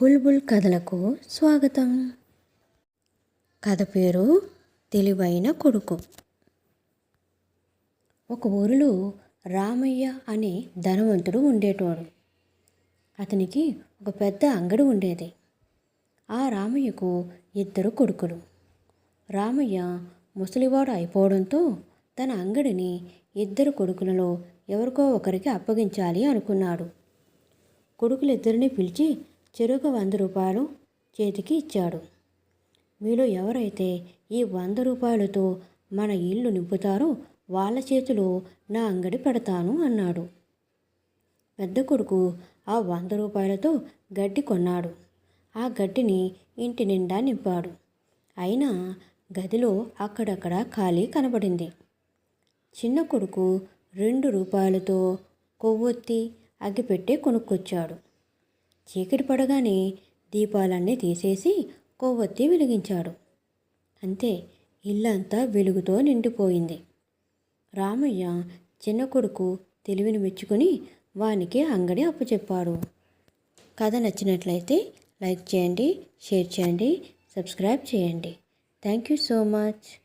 బుల్బుల్ కథలకు స్వాగతం. కథ పేరు తెలివైన కొడుకు. ఒక ఊరిలో రామయ్య అనే ధనవంతుడు ఉండేటోడు. అతనికి ఒక పెద్ద అంగడి ఉండేది. ఆ రామయ్యకు ఇద్దరు కొడుకులు. రామయ్య ముసలివాడు అయిపోవడంతో తన అంగడిని ఇద్దరు కొడుకులలో ఎవరికో ఒకరికి అప్పగించాలి అనుకున్నాడు. కొడుకులిద్దరిని పిలిచి చెరుకు వంద రూపాయలు చేతికి ఇచ్చాడు. మీలో ఎవరైతే ఈ వంద రూపాయలతో మన ఇల్లు నింపుతారో వాళ్ళ చేతిలో నా అంగడి పెడతాను అన్నాడు. పెద్ద కొడుకు ఆ వంద రూపాయలతో గడ్డి కొన్నాడు. ఆ గడ్డిని ఇంటి నిండా నింపాడు. అయినా గదిలో అక్కడక్కడ ఖాళీ కనబడింది. చిన్న కొడుకు రెండు రూపాయలతో కొవ్వొత్తి అగ్గిపెట్టే కొనుక్కొచ్చాడు. చీకటి పడగానే దీపాలన్నీ తీసేసి కొవ్వొత్తి వెలిగించాడు. అంతే ఇల్లంతా వెలుగుతో నిండిపోయింది. రామయ్య చిన్న కొడుకు తెలివిని మెచ్చుకొని వానికి అంగడి అప్పచెప్పాడు. కథ నచ్చినట్లయితే లైక్ చేయండి షేర్ చేయండి సబ్స్క్రైబ్ చేయండి. Thank you so much.